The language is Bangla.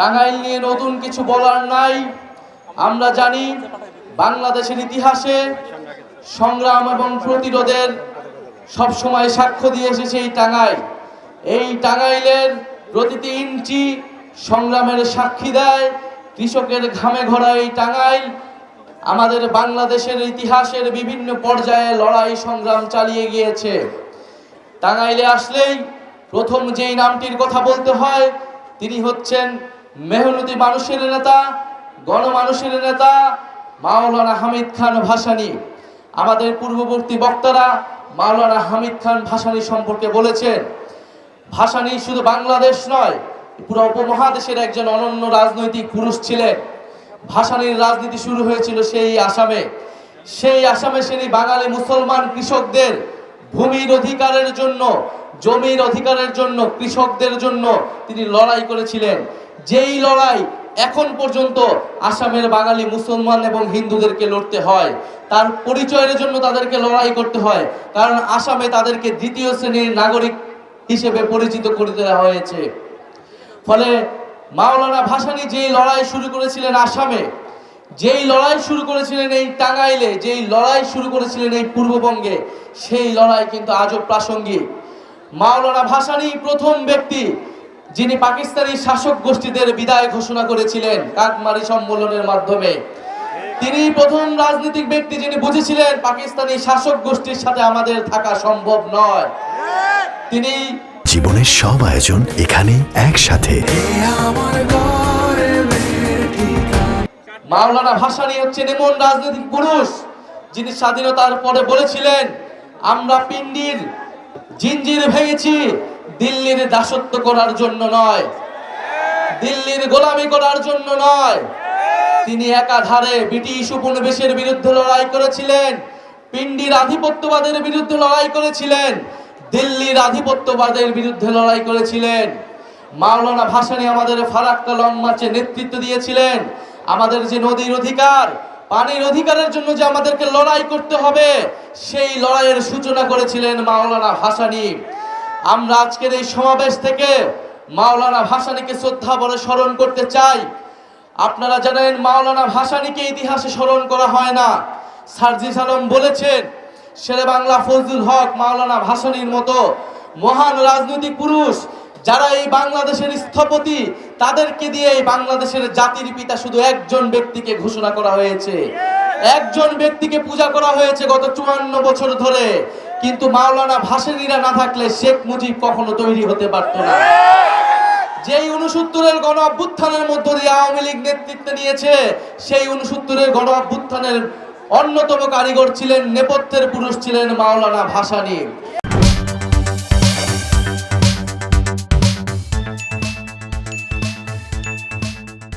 টাঙ্গাইল নিয়ে নতুন কিছু বলার নাই। আমরা জানি বাংলাদেশের ইতিহাসে সংগ্রাম এবং প্রতিরোধের সবসময় সাক্ষ্য দিয়ে এসেছে এই টাঙ্গাইল। এই টাঙ্গাইলের প্রতিটি ইঞ্চি সংগ্রামের সাক্ষী দেয়, কৃষকের ঘামে ঘোরা এই টাঙ্গাইল। আমাদের বাংলাদেশের ইতিহাসের বিভিন্ন পর্যায়ে লড়াই সংগ্রাম চালিয়ে গিয়েছে। টাঙ্গাইলে আসলেই প্রথম যেই নামটির কথা বলতে হয়, তিনি হচ্ছেন মেহনতি মানুষের নেতা, গণমানুষের নেতা, মাওলানা হামিদ খান ভাসানী। আমাদের পূর্ববর্তী বক্তারা মাওলানা হামিদ খান ভাসানী সম্পর্কে বলেছেন, ভাসানী শুধু বাংলাদেশ নয়, পুরো উপমহাদেশের একজন অনন্য রাজনৈতিক পুরুষ ছিলেন। ভাসানীর রাজনীতি শুরু হয়েছিল সেই আসামে। সেই আসামে তিনি বাঙালি মুসলমান কৃষকদের ভূমির অধিকারের জন্য, জমির অধিকারের জন্য, কৃষকদের জন্য তিনি লড়াই করেছিলেন। যেই লড়াই এখন পর্যন্ত আসামের বাঙালি মুসলমান এবং হিন্দুদেরকে লড়তে হয়, তার পরিচয়ের জন্য তাদেরকে লড়াই করতে হয়, কারণ আসামে তাদেরকে দ্বিতীয় শ্রেণির নাগরিক হিসেবে পরিচিত করে দেওয়া হয়েছে। ফলে মাওলানা ভাসানি যেই লড়াই শুরু করেছিলেন আসামে যেই লড়াই শুরু করেছিলেন এই টাঙ্গাইলে যেই লড়াই শুরু করেছিলেন এই পূর্ববঙ্গে সেই লড়াই কিন্তু আজও প্রাসঙ্গিক। মাওলানা ভাসানী প্রথম ব্যক্তি যিনি পাকিস্তানি শাসক গোষ্ঠীদের বিদায় ঘোষণা করেছিলেন কাকমারি সম্মেলনের মাধ্যমে। তিনি প্রথম রাজনৈতিক ব্যক্তি যিনি বুঝেছিলেন পাকিস্তানি শাসক গোষ্ঠীর সাথে আমাদের থাকা সম্ভব নয়। তিনি জীবনের সব আয়োজন এখানে একসাথে। মাওলানা ভাসানী হচ্ছেন এমন রাজনৈতিক পুরুষ যিনি স্বাধীনতার পরে বলেছিলেন, আমরা পিন্ডির জিঞ্জির ভেঙেছি, দিল্লির দাসত্ব করার জন্য নয়। দিল্লির গোলামি করার জন্য নয়। তিনি একাধারে ব্রিটিশ উপনিবেশের বিরুদ্ধে লড়াই করেছিলেন পিন্ডির আধিপত্যবাদের বিরুদ্ধে লড়াই করেছিলেন, দিল্লির আধিপত্যবাদের বিরুদ্ধে লড়াই করেছিলেন। মাওলানা ভাসানী আমাদের ফারাক্কা লং মার্চে নেতৃত্ব দিয়েছিলেন। আমাদের যে নদীর অধিকার, পানির অধিকারের জন্য যে আমাদেরকে লড়াই করতে হবে, সেই লড়াইয়ের সূচনা করেছিলেন মাওলানা ভাসানী। আমরা আজকের এই সমাবেশ থেকে মাওলানা ভাসানীকে শ্রদ্ধা বলে স্মরণ করতে চাই। আপনারা জানেন মাওলানা ভাসানীকে ইতিহাসে স্মরণ করা হয় না। সার্জিস আলম বলেছেন শেরে বাংলা ফজলুল হক মাওলানা ভাসানীর মতো মহান রাজনৈতিক পুরুষ যারা এই বাংলাদেশের স্থপতি, তাদেরকে দিয়ে এই বাংলাদেশের জাতির পিতা শুধু একজন ব্যক্তিকে ঘোষণা করা হয়েছে। একজন ব্যক্তিকে পূজা করা হয়েছে গত চুয়ান্ন বছর ধরে। কিন্তু মাওলানা ভাসানীরা না থাকলে শেখ মুজিব কখনো তৈরি হতে পারতো না। যেই উনসত্তরের গণ অভ্যুত্থানের মধ্য দিয়ে আওয়ামী লীগ নেতৃত্ব নিয়েছে, সেই উনসত্তরের গণ অভ্যুত্থানের অন্যতম কারিগর ছিলেন, নেপথ্যের পুরুষ ছিলেন মাওলানা ভাসানী।